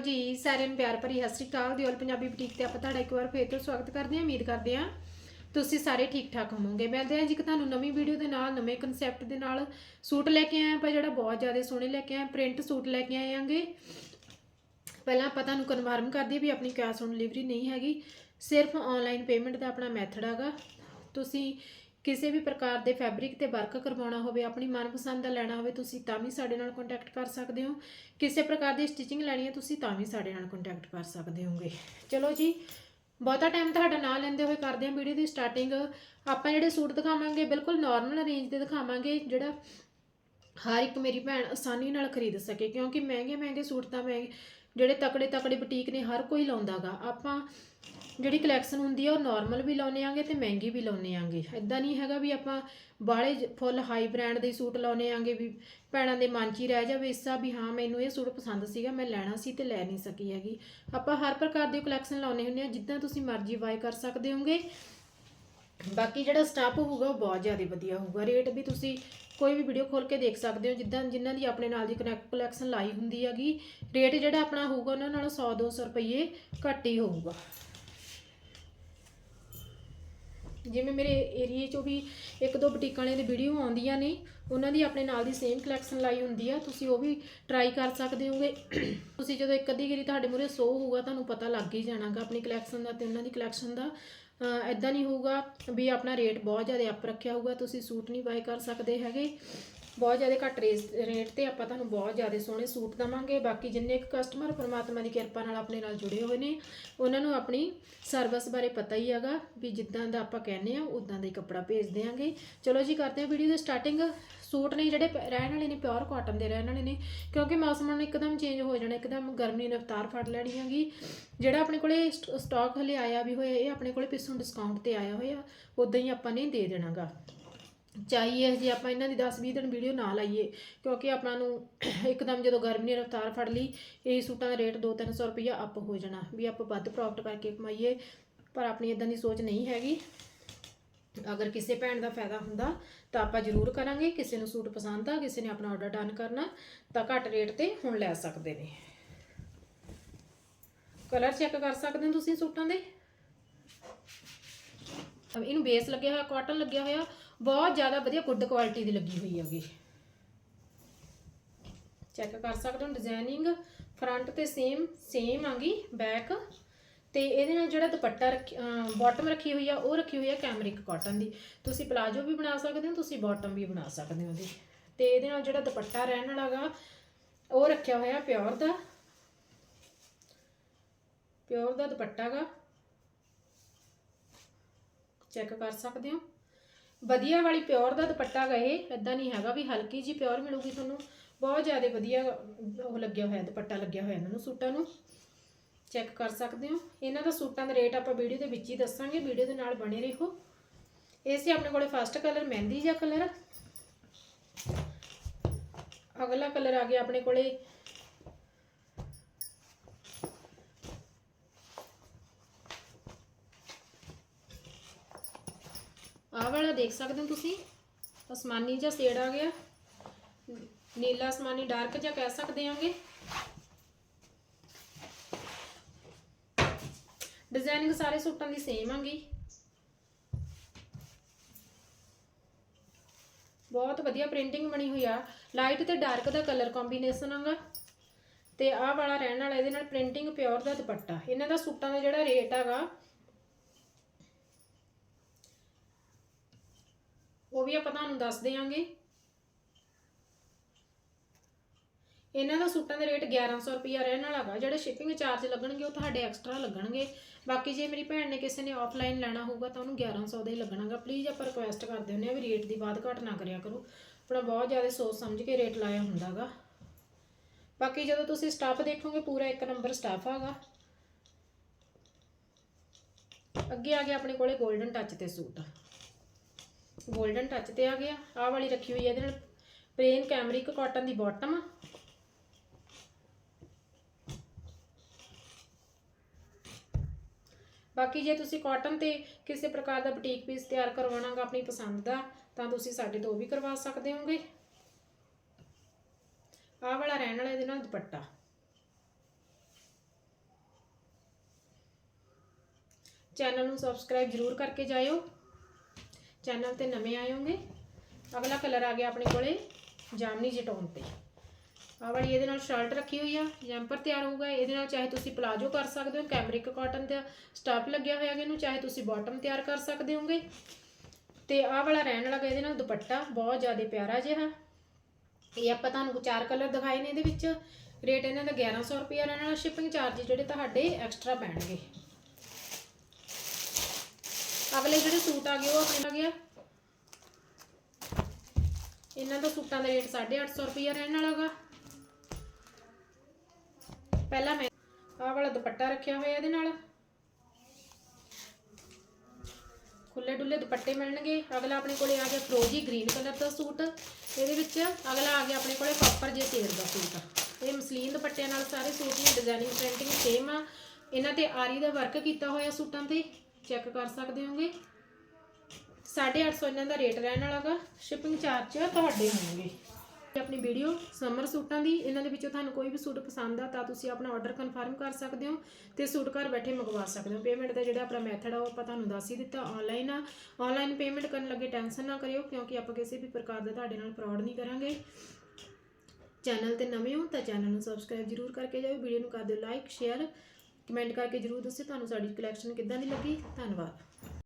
ਜੀ, ਸਾਰਿਆਂ ਨੂੰ ਪਿਆਰ ਭਰੀ ਸਤਿ ਸ਼੍ਰੀ ਅਕਾਲ। ਦਿਓਲ ਪੰਜਾਬੀ ਬੁਟੀਕ ਤੇ ਆਪਾਂ ਤੁਹਾਡਾ ਇੱਕ ਵਾਰ ਫੇਰ ਤੋਂ ਸਵਾਗਤ ਕਰਦੇ ਹਾਂ। ਉਮੀਦ ਕਰਦੇ ਹਾਂ ਤੁਸੀਂ ਸਾਰੇ ਠੀਕ ਠਾਕ ਹੋਵੋਗੇ। ਮਿਲਦੇ ਹਾਂ ਜੀ ਕਿ ਤੁਹਾਨੂੰ ਨਵੀਂ ਵੀਡੀਓ ਦੇ ਨਾਲ, ਨਵੇਂ ਕਨਸੈਪਟ ਦੇ ਨਾਲ ਸੂਟ ਲੈ ਕੇ ਆਏ ਆਪਾਂ ਜਿਹੜਾ ਬਹੁਤ ਜ਼ਿਆਦਾ ਸੋਹਣੇ ਲੈ ਕੇ ਆਏ ਪ੍ਰਿੰਟ ਸੂਟ ਲੈ ਕੇ ਆਏ ਆਂਗੇ। ਪਹਿਲਾਂ ਆਪਾਂ ਤੁਹਾਨੂੰ ਕਨਫਰਮ ਕਰ ਦਈਏ ਵੀ ਆਪਣੀ ਕੈਸ਼ ਔਨ ਡਿਲੀਵਰੀ ਨਹੀਂ ਹੈਗੀ। ਸਿਰਫ ਆਨਲਾਈਨ ਪੇਮੈਂਟ ਦਾ ਆਪਣਾ ਮੈਥਡ ਹੈਗਾ। ਤੁਸੀਂ ਕਿਸੇ ਵੀ ਪ੍ਰਕਾਰ ਦੇ ਫੈਬਰਿਕ ਤੇ ਵਰਕ ਕਰਵਾਉਣਾ ਹੋਵੇ, ਆਪਣੀ ਮਨਪਸੰਦ ਦਾ ਲੈਣਾ ਹੋਵੇ, ਤੁਸੀਂ ਤਾਂ ਵੀ ਸਾਡੇ ਨਾਲ ਕੰਟੈਕਟ ਕਰ ਸਕਦੇ ਹੋ। ਕਿਸੇ ਪ੍ਰਕਾਰ ਦੀ ਸਟਿਚਿੰਗ ਲੈਣੀ ਹੈ, ਤੁਸੀਂ ਤਾਂ ਵੀ ਸਾਡੇ ਨਾਲ ਕੰਟੈਕਟ ਕਰ ਸਕਦੇ ਹੋਗੇ। ਚਲੋ ਜੀ, ਬਹੁਤਾ ਟਾਈਮ ਤੁਹਾਡਾ ਨਾ ਲੈਂਦੇ ਹੋਏ ਕਰਦੇ ਹਾਂ ਵੀਡੀਓ ਦੀ ਸਟਾਰਟਿੰਗ ਆਪਾਂ ਜਿਹੜੇ ਸੂਟ ਦਿਖਾਵਾਂਗੇ, ਬਿਲਕੁਲ ਨਾਰਮਲ ਰੇਂਜ ਦੇ ਦਿਖਾਵਾਂਗੇ, ਜਿਹੜਾ ਹਰ ਇੱਕ ਮੇਰੀ ਭੈਣ ਆਸਾਨੀ ਨਾਲ ਖਰੀਦ ਸਕੇ, ਕਿਉਂਕਿ ਮਹਿੰਗੇ ਮਹਿੰਗੇ ਸੂਟ ਤਾਂ ਮੈਂ ਜਿਹੜੇ ਤਕੜੇ ਤਕੜੇ ਬੁਟੀਕ ਨੇ, ਹਰ ਕੋਈ ਲਾਉਂਦਾਗਾ। ਆਪਾਂ ਜਿਹੜੀ ਕਲੈਕਸ਼ਨ ਹੁੰਦੀ ਆ, ਉਹ ਨਾਰਮਲ ਵੀ ਲਾਉਨੇ ਆਂਗੇ ਤੇ ਮਹਿੰਗੀ ਵੀ ਲਾਉਨੇ ਆਂਗੇ। ਇਦਾਂ ਨਹੀਂ ਹੈਗਾ ਵੀ ਆਪਾਂ ਬਾਹਲੇ ਫੁੱਲ ਹਾਈ ਬ੍ਰਾਂਡ ਦੇ ਸੂਟ ਲਾਉਨੇ ਆਂਗੇ ਵੀ ਭੈਣਾਂ ਦੇ ਮਨ 'ਚ ਹੀ ਰਹਿ ਜਾਵੇ। ਇਸਾ ਵੀ ਹਾਂ, ਮੈਨੂੰ ਇਹ ਸੂਟ ਪਸੰਦ ਸੀਗਾ, ਮੈਂ ਲੈਣਾ ਸੀ ਤੇ ਲੈ ਨਹੀਂ ਸਕੀ ਹੈਗੀ। ਆਪਾਂ ਹਰ ਪ੍ਰਕਾਰ ਦੀ ਕਲੈਕਸ਼ਨ ਲਾਉਨੇ ਹੁੰਦੇ ਆ, ਜਿੱਦਾਂ ਤੁਸੀਂ ਮਰਜ਼ੀ ਬਾਏ ਕਰ ਸਕਦੇ ਹੋਗੇ। ਬਾਕੀ ਜਿਹੜਾ ਸਟਾਫ ਹੋਊਗਾ, ਉਹ ਬਹੁਤ ਜ਼ਿਆਦਾ ਵਧੀਆ ਹੋਊਗਾ। ਰੇਟ ਵੀ ਤੁਸੀਂ ਕੋਈ ਵੀ ਵੀਡੀਓ ਖੋਲ ਕੇ ਦੇਖ ਸਕਦੇ ਹੋ, ਜਿੱਦਾਂ ਜਿਨ੍ਹਾਂ ਦੀ ਆਪਣੇ ਨਾਲ ਦੀ ਕਨੈਕਟ ਕਲੈਕਸ਼ਨ ਲਾਈ ਹੁੰਦੀ ਹੈਗੀ। ਰੇਟ ਜਿਹੜਾ ਆਪਣਾ ਹੋਊਗਾ, ਉਹਨਾਂ ਨਾਲੋਂ 100 200 ਰੁਪਏ ਘੱਟ ਹੀ ਹੋਊਗਾ। ਜਿਵੇਂ ਮੇਰੇ ਏਰੀਏ 'ਚੋਂ ਵੀ ਇੱਕ ਦੋ ਬੁਟੀਕਾਂ ਵਾਲਿਆਂ ਦੀ ਵੀਡੀਓ ਆਉਂਦੀਆਂ ਨੇ, ਉਹਨਾਂ ਦੀ ਆਪਣੇ ਨਾਲ ਦੀ ਸੇਮ ਕਲੈਕਸ਼ਨ ਲਾਈ ਹੁੰਦੀ ਆ। ਤੁਸੀਂ ਉਹ ਵੀ ਟਰਾਈ ਕਰ ਸਕਦੇ ਹੋਗੇ। ਤੁਸੀਂ ਜਦੋਂ ਇੱਕ ਅੱਧੀ ਗਰੀ ਤੁਹਾਡੇ ਮੂਹਰੇ ਸੋ ਹੋਊਗਾ, ਤੁਹਾਨੂੰ ਪਤਾ ਲੱਗ ਹੀ ਜਾਣਾਗਾ ਆਪਣੀ ਕਲੈਕਸ਼ਨ ਦਾ ਤੇ ਉਹਨਾਂ ਦੀ ਕਲੈਕਸ਼ਨ ਦਾ। ਐਦਾਂ ਨਹੀਂ ਹੋਊਗਾ ਵੀ ਆਪਣਾ ਰੇਟ ਬਹੁਤ ਜ਼ਿਆਦਾ ਅਪ ਰੱਖਿਆ ਹੋਊਗਾ, ਤੁਸੀਂ ਸੂਟ ਨਹੀਂ ਬਾਏ ਕਰ ਸਕਦੇ ਹੈਗੇ। ਬਹੁਤ ਜ਼ਿਆਦਾ ਘੱਟ ਰੇਟ ਤੇ ਆਪਾਂ ਤੁਹਾਨੂੰ ਬਹੁਤ ਜ਼ਿਆਦਾ ਸੋਹਣੇ ਸੂਟ ਦਵਾਂਗੇ। ਬਾਕੀ ਜਿੰਨੇ ਕੁ ਕਸਟਮਰ ਪਰਮਾਤਮਾ ਦੀ ਕਿਰਪਾ ਨਾਲ ਆਪਣੇ ਨਾਲ ਜੁੜੇ ਹੋਏ ਨੇ, ਉਹਨਾਂ ਨੂੰ ਆਪਣੀ ਸਰਵਿਸ ਬਾਰੇ ਪਤਾ ਹੀ ਹੈਗਾ ਵੀ ਜਿੱਦਾਂ ਦਾ ਆਪਾਂ ਕਹਿੰਦੇ ਆ ਉਦਾਂ ਦਾ ਹੀ ਕੱਪੜਾ ਭੇਜ ਦਿਆਂਗੇ। ਚਲੋ ਜੀ, ਕਰਦੇ ਹਾਂ ਵੀਡੀਓ ਦੀ ਸਟਾਰਟਿੰਗ ਸੂਟ ਨੇ ਜਿਹੜੇ ਪ- ਰਹਿਣ ਵਾਲੇ ਨੇ ਪਿਓਰ ਕਾਟਨ ਦੇ ਰਹਿਣ ਵਾਲੇ ਨੇ, ਕਿਉਂਕਿ ਮੌਸਮ ਨਾਲ ਇੱਕਦਮ ਚੇਂਜ ਹੋ ਜਾਣਾ, ਇੱਕਦਮ ਗਰਮੀ ਨੇ ਅਵਤਾਰ ਫੜ ਲੈਣੀ ਹੈਗੀ। ਜਿਹੜਾ ਆਪਣੇ ਕੋਲੇ ਸਟ- ਸਟਾਕ ਹਲੇ ਆਇਆ ਵੀ ਹੋਇਆ, ਇਹ ਆਪਣੇ ਕੋਲੇ ਪਿੱਛੋਂ ਡਿਸਕਾਊਂਟ ਤੇ ਆਇਆ ਹੋਇਆ ਉਦਾਂ ਹੀ ਆਪਾਂ ਨੇ ਦੇ ਦੇਣਾਗਾ। ਚਾਹੀਏ ਜੇ ਆਪਾਂ ਇਹਨਾਂ ਦੀ 10-20 ਦਿਨ ਵੀਡੀਓ ਨਾ ਲਾਈਏ, ਕਿਉਂਕਿ ਆਪਾਂ ਨੂੰ ਇੱਕਦਮ ਜਦੋਂ ਗਰਮੀ ਨੇ ਰਫਤਾਰ ਫੜ ਲਈ, ਇਹ ਸੂਟਾਂ ਦਾ ਰੇਟ 2-300 ਰੁਪਈਆ ਅਪ ਹੋ ਜਾਣਾ, ਵੀ ਆਪਾਂ ਵੱਧ ਪ੍ਰੋਫਿਟ ਕਰਕੇ ਕਮਾਈਏ, ਪਰ ਆਪਣੀ ਇਦਾਂ ਦੀ ਸੋਚ ਨਹੀਂ ਹੈਗੀ। ਅਗਰ ਕਿਸੇ ਭੈਣ ਦਾ ਫਾਇਦਾ ਹੁੰਦਾ, ਤਾਂ ਆਪਾਂ ਜ਼ਰੂਰ ਕਰਾਂਗੇ, ਕਿਸੇ ਨੂੰ ਸੂਟ ਪਸੰਦ ਆ, ਕਿਸੇ ਨੇ ਆਪਣਾ ਆਰਡਰ ਡਨ ਕਰਨਾ, ਤਾਂ ਘੱਟ ਰੇਟ ਤੇ ਹੁਣ ਲੈ ਸਕਦੇ ਨੇ। ਕਲਰ ਚੈੱਕ ਕਰ ਸਕਦੇ ਹੋ ਤੁਸੀਂ ਸੂਟਾਂ ਦੇ? ਇਹਨੂੰ ਬੇਸ ਲੱਗਿਆ ਹੋਇਆ ਕਾਟਨ ਲੱਗਿਆ ਹੋਇਆ, ਬਹੁਤ ਜ਼ਿਆਦਾ ਵਧੀਆ ਗੁੱਡ ਕੁਆਲਿਟੀ ਦੀ ਲੱਗੀ ਹੋਈ ਹੈਗੀ। ਚੈੱਕ ਕਰ ਸਕਦੇ ਹੋ ਡਿਜ਼ਾਈਨਿੰਗ ਫਰੰਟ ਤੇ ਸੇਮ ਸੇਮ ਆਂਗੀ ਬੈਕ ਤੇ ਇਹਦੇ ਨਾਲ ਜਿਹੜਾ ਦੁਪੱਟਾ ਬਾਟਮ ਰੱਖੀ ਹੋਈ ਆ, ਉਹ ਰੱਖੀ ਹੋਈ ਆ ਕੈਮਰਿਕ ਕਾਟਨ ਦੀ। ਤੁਸੀਂ ਪਲਾਜੋ ਵੀ ਬਣਾ ਸਕਦੇ ਹੋ, ਤੁਸੀਂ ਬਾਟਮ ਵੀ ਬਣਾ ਸਕਦੇ ਹੋ ਉਹਦੀ ਤੇ ਇਹਦੇ ਨਾਲ ਜਿਹੜਾ ਦੁਪੱਟਾ ਰਹਿਣ ਵਾਲਾਗਾ ਉਹ ਰੱਖਿਆ ਹੋਇਆ ਪਿਓਰ ਦਾ। ਪਿਓਰ ਦਾ ਦੁਪੱਟਾ ਗਾ। ਚੈੱਕ ਕਰ ਸਕਦੇ ਹੋ। ਵਧੀਆ ਵਾਲੀ ਪਿਓਰ ਦਾ ਦੁਪੱਟਾ ਗਏ ਇਹ। ਇਦਾਂ ਨਹੀਂ ਹੈਗਾ ਵੀ ਹਲਕੀ ਜੀ ਪਿਓਰ ਮਿਲੂਗੀ ਤੁਹਾਨੂੰ। ਬਹੁਤ ਜ਼ਿਆਦਾ ਵਧੀਆ ਉਹ ਲੱਗਿਆ ਹੋਇਆ, ਦੁਪੱਟਾ ਲੱਗਿਆ ਹੋਇਆ ਇਹਨਾਂ ਨੂੰ, ਸੂਟਾਂ ਨੂੰ। ਚੈੱਕ ਕਰ ਸਕਦੇ ਹੋ। ਇਹਨਾਂ ਦਾ ਸੂਟਾਂ ਦਾ ਰੇਟ ਆਪਾਂ ਵੀਡੀਓ ਦੇ ਵਿੱਚ ਹੀ ਦੱਸਾਂਗੇ। ਵੀਡੀਓ ਦੇ ਨਾਲ ਬਣੇ ਰਹੋ। ਇਹ ਸੀ ਆਪਣੇ ਕੋਲੇ ਫਸਟ ਕਲਰ, ਮਹਿੰਦੀ ਜਿਹਾ ਕਲਰ। ਅਗਲਾ ਕਲਰ ਆ ਗਿਆ ਆਪਣੇ ਕੋਲੇ ਆਹ ਵਾਲਾ ਦੇਖ ਸਕਦੇ ਹੋ ਤੁਸੀਂ? ਅਸਮਾਨੀ ਜਿਹਾ ਸ਼ੇਡ ਆ ਗਿਆ। ਨੀਲਾ ਅਸਮਾਨੀ ਡਾਰਕ ਜਿਹਾ ਕਹਿ ਸਕਦੇ ਹਾਂਗੇ ਡਿਜ਼ਾਈਨਿੰਗ ਸਾਰੇ ਸੂਟਾਂ ਦੀ ਸੇਮ ਆਂਗੀ। ਬਹੁਤ ਵਧੀਆ ਪ੍ਰਿੰਟਿੰਗ ਬਣੀ ਹੋਈ ਆ। ਲਾਈਟ ਤੇ ਡਾਰਕ ਦਾ ਕਲਰ ਕੰਬੀਨੇਸ਼ਨ ਆਗਾ। ਤੇ ਆਹ ਵਾਲਾ ਰਹਿਣ ਵਾਲਾ, ਇਹਦੇ ਨਾਲ ਪ੍ਰਿੰਟਿੰਗ ਪਿਓਰ ਦਾ ਦੁਪੱਟਾ। ਇਹਨਾਂ ਦਾ ਸੂਟਾਂ ਦਾ ਜਿਹੜਾ ਰੇਟ ਹੈਗਾ ਉਹ ਵੀ ਆਪਾਂ ਤੁਹਾਨੂੰ ਦੱਸ ਦੇਵਾਂਗੇ ਇਹਨਾਂ ਦਾ ਸੂਟਾਂ ਦੇ ਰੇਟ 1100 ਰੁਪਿਆ ਰਹਿਣ ਵਾਲਾ ਹੈਗਾ ਜਿਹੜੇ ਸ਼ਿਪਿੰਗ ਚਾਰਜ ਲੱਗਣਗੇ, ਉਹ ਤੁਹਾਡੇ ਐਕਸਟਰਾ ਲੱਗਣਗੇ। ਬਾਕੀ ਜੇ ਮੇਰੀ ਭੈਣ ਨੇ ਕਿਸੇ ਨੇ ਆਫਲਾਈਨ ਲੈਣਾ ਹੋਊਗਾ, ਤਾਂ ਉਹਨੂੰ 1100 ਦਾ ਹੀ ਲੱਗਣਾਗਾ। ਪਲੀਜ਼ ਆਪਾਂ ਰਿਕੁਐਸਟ ਕਰਦੇ ਹੁੰਦੇ ਆ ਵੀ ਰੇਟ ਦੀ ਬਾਤ ਘਟ ਨਾ ਕਰਿਆ ਕਰੋ। ਆਪਣਾ ਬਹੁਤ ਜ਼ਿਆਦਾ ਸੋਚ ਸਮਝ ਕੇ ਰੇਟ ਲਾਇਆ ਹੁੰਦਾਗਾ। ਬਾਕੀ ਜਦੋਂ ਤੁਸੀਂ ਸਟਾਫ ਦੇਖੋਗੇ, ਪੂਰਾ ਇੱਕ ਨੰਬਰ ਸਟਾਫ ਹੈਗਾ ਅੱਗੇ ਆ ਗਿਆ ਆਪਣੇ ਕੋਲੇ 골ਡਨ ਟੱਚ ਤੇ ਸੂਟ। ਗੋਲਡਨ ਟੱਚ ਤੇ ਆ ਗਿਆ। ਆਹ ਵਾਲੀ ਰੱਖੀ ਹੋਈ ਹੈ ਇਹਦੇ ਨਾਲ। ਪਲੇਨ ਕੈਮਰਿਕ ਕਾਟਨ ਦੀ ਬਾਟਮ ਬਾਕੀ ਜੇ ਤੁਸੀਂ ਕਾਟਨ ਤੇ ਕਿਸੇ ਪ੍ਰਕਾਰ ਦਾ ਬੁਟੀਕ ਪੀਸ ਤਿਆਰ ਕਰਵਾਉਣਾ ਕਰਵਾਉਣਾਗਾ ਆਪਣੀ ਪਸੰਦ ਦਾ, ਤਾਂ ਤੁਸੀਂ ਸਾਡੇ ਤੋਂ ਵੀ ਕਰਵਾ ਸਕਦੇ ਹੋਗੇ। ਆਹ ਵਾਲਾ ਰਹਿਣ ਵਾਲਾ ਇਹਦੇ ਨਾਲ ਦੁਪੱਟਾ। ਚੈਨਲ ਨੂੰ ਸਬਸਕ੍ਰਾਈਬ ਜਰੂਰ ਕਰਕੇ ਜਾਇਓ। ਚੈਨਲ ਤੇ ਨਵੇਂ ਆਏ ਹੋਗੇ? ਅਗਲਾ ਕਲਰ ਆ ਗਿਆ ਆਪਣੇ ਕੋਲੇ, ਜਾਮਨੀ ਜਟੋਨ ਤੇ। ਆਹ ਵਾਲੀ ਇਹਦੇ ਨਾਲ ਸ਼ਰਟ ਰੱਖੀ ਹੋਈ ਆ, ਜੈਂਪਰ ਤਿਆਰ ਹੋਊਗਾ। ਇਹਦੇ ਨਾਲ ਚਾਹੇ ਤੁਸੀਂ ਪਲਾਜੋ ਕਰ ਸਕਦੇ ਹੋ ਕੈਮਰਿਕ ਕਾਟਨ ਦਾ ਸਟਾਫ ਲੱਗਿਆ ਹੋਇਆ ਹੈਗਾ ਇਹਨੂੰ, ਚਾਹੇ ਤੁਸੀਂ ਬਾਟਮ ਤਿਆਰ ਕਰ ਸਕਦੇ ਹੋਗੇ। ਤੇ ਆਹ ਵਾਲਾ ਰਹਿਣ ਵਾਲਾ ਇਹਦੇ ਨਾਲ ਦੁਪੱਟਾ, ਬਹੁਤ ਜ਼ਿਆਦਾ ਪਿਆਰਾ ਜਿਹਾ। ਇਹ ਆਪਾਂ ਤੁਹਾਨੂੰ ਚਾਰ ਕਲਰ ਦਿਖਾਏ ਨੇ ਇਹਦੇ ਵਿੱਚ। ਰੇਟ ਇਹਨਾਂ ਦਾ 1100 ਰੁਪਏ ਰਹਿਣ ਵਾਲਾ ਸ਼ਿਪਿੰਗ ਚਾਰਜ ਜਿਹੜੇ ਤੁਹਾਡੇ ਐਕਸਟਰਾ ਪੈਣਗੇ। ਅਗਲੇ ਜਿਹੜੇ ਸੂਟ ਆ ਗਏ, ਉਹ ਆਪਣੇ ਆ ਗਿਆ। ਇਹਨਾਂ ਦਾ ਸੂਟਾਂ ਦਾ ਰੇਟ 850 ਰੁਪਏ ਰਹਿਣ ਵਾਲਾਗਾ ਪਹਿਲਾ ਮੈਂ ਆਹ ਵਾਲਾ ਦੁਪੱਟਾ ਰੱਖਿਆ ਹੋਇਆ ਇਹਦੇ ਨਾਲ। ਖੁੱਲੇ ਡੁੱਲੇ ਦੁਪੱਟੇ ਮਿਲਣਗੇ। ਅਗਲਾ ਆਪਣੇ ਕੋਲੇ ਆ ਗਿਆ ਫਰੋਜੀ ਗ੍ਰੀਨ ਕਲਰ ਦਾ ਸੂਟ। ਇਹਦੇ ਵਿੱਚ ਅਗਲਾ ਆ ਗਿਆ ਆਪਣੇ ਕੋਲੇ ਕਾਪਰ ਜੇ ਤੇਰ ਦਾ ਸੂਟ। ਇਹ ਮਸਲੀਨ ਦੁਪੱਟਿਆਂ ਨਾਲ ਸਾਰੇ ਸੂਟ ਦੀ ਡਿਜ਼ਾਈਨਿੰਗ ਪ੍ਰਿੰਟਿੰਗ ਸੇਮ ਆ। ਇਹਨਾਂ ਤੇ ਆਰੀ ਦਾ ਵਰਕ ਕੀਤਾ ਹੋਇਆ ਸੂਟਾਂ ਤੇ। ਚੈੱਕ ਕਰ ਸਕਦੇ ਹੋਗੇ? 850 ਇਹਨਾਂ ਦਾ ਰੇਟ ਰਹਿਣ ਵਾਲਾਗਾ ਸ਼ਿਪਿੰਗ ਚਾਰਜ ਤੁਹਾਡੇ ਹੋਣਗੇ। ਆਪਣੀ ਵੀਡੀਓ ਸਮਰ ਸੂਟਾਂ ਦੀ, ਇਹਨਾਂ ਦੇ ਵਿੱਚੋਂ ਤੁਹਾਨੂੰ ਕੋਈ ਵੀ ਸੂਟ ਪਸੰਦ ਆ ਤਾਂ ਤੁਸੀਂ ਆਪਣਾ ਆਰਡਰ ਕਨਫਰਮ ਕਰ ਸਕਦੇ ਹੋ ਤੇ ਸੂਟ ਘਰ ਬੈਠੇ ਮੰਗਵਾ ਸਕਦੇ ਹੋ। ਪੇਮੈਂਟ ਦਾ ਜਿਹੜਾ ਆਪਣਾ ਮੈਥਡ ਆ, ਉਹ ਆਪਾਂ ਤੁਹਾਨੂੰ ਦੱਸ ਹੀ ਦਿੱਤਾ ਆਨਲਾਈਨ ਆ। ਆਨਲਾਈਨ ਪੇਮੈਂਟ ਕਰਨ ਲੱਗੇ ਟੈਨਸ਼ਨ ਨਾ ਕਰਿਓ, ਕਿਉਂਕਿ ਆਪਾਂ ਕਿਸੇ ਵੀ ਪ੍ਰਕਾਰ ਦਾ ਤੁਹਾਡੇ ਨਾਲ ਫਰਾਡ ਨਹੀਂ ਕਰਾਂਗੇ। ਚੈਨਲ ਤੇ ਨਵੇਂ ਹੋ ਤਾਂ ਚੈਨਲ ਨੂੰ ਸਬਸਕ੍ਰਾਈਬ ਜਰੂਰ ਕਰਕੇ ਜਾਓ ਵੀਡੀਓ ਨੂੰ ਕਰ ਦਿਓ ਲਾਈਕ ਸ਼ੇਅਰ ਕਮੈਂਟ ਕਰਕੇ ਜਰੂਰ ਦੱਸਿਓ ਤੁਹਾਨੂੰ ਸਾਡੀ ਕਲੈਕਸ਼ਨ ਕਿੱਦਾਂ ਦੀ ਲੱਗੀ। ਧੰਨਵਾਦ।